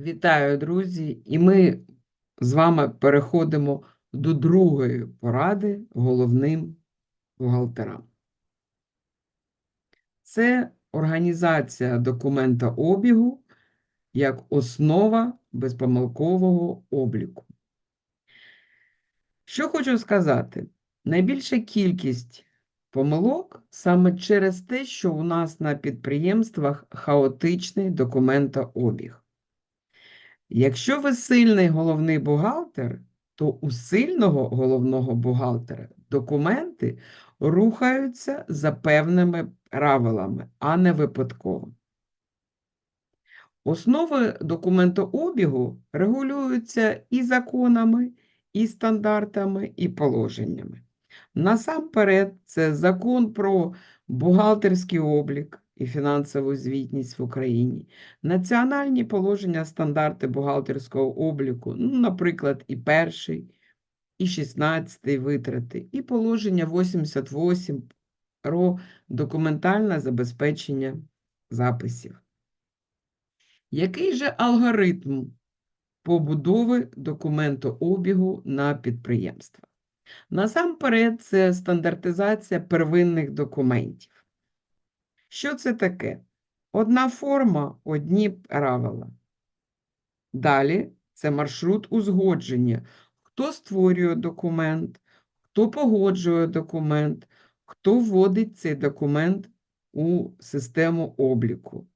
Вітаю, друзі! І ми з вами переходимо до другої поради головним бухгалтерам. Це організація документа обігу як основа безпомилкового обліку. Що хочу сказати? Найбільша кількість помилок саме через те, що у нас на підприємствах хаотичний документообіг. Якщо ви сильний головний бухгалтер, то у сильного головного бухгалтера документи рухаються за певними правилами, а не випадково. Основи документообігу регулюються і законами, і стандартами, і положеннями. Насамперед, це закон про бухгалтерський облік і фінансову звітність в Україні, національні положення, стандарти бухгалтерського обліку, ну, наприклад, і перший, і 16 витрати, і положення 88 про документальне забезпечення записів. Який же алгоритм побудови документообігу на підприємствах? Насамперед, це стандартизація первинних документів. Що це таке? Одна форма, одні правила. Далі це маршрут узгодження. Хто створює документ, хто погоджує документ, хто вводить цей документ у систему обліку.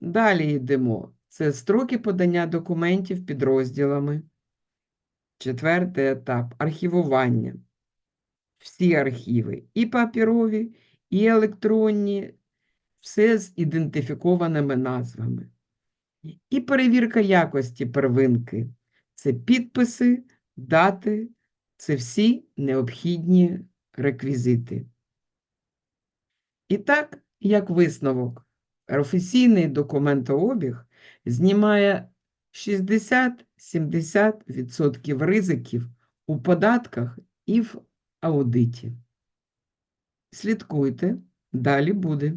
Далі йдемо. Це строки подання документів підрозділами. Четвертий етап архівування. Всі архіви, і папірові, і електронні, все з ідентифікованими назвами. І перевірка якості первинки. Це підписи, дати, це всі необхідні реквізити. І так, як висновок, професійний документообіг знімає 60-70% ризиків у податках і в аудиті. Слідкуйте, далі буде.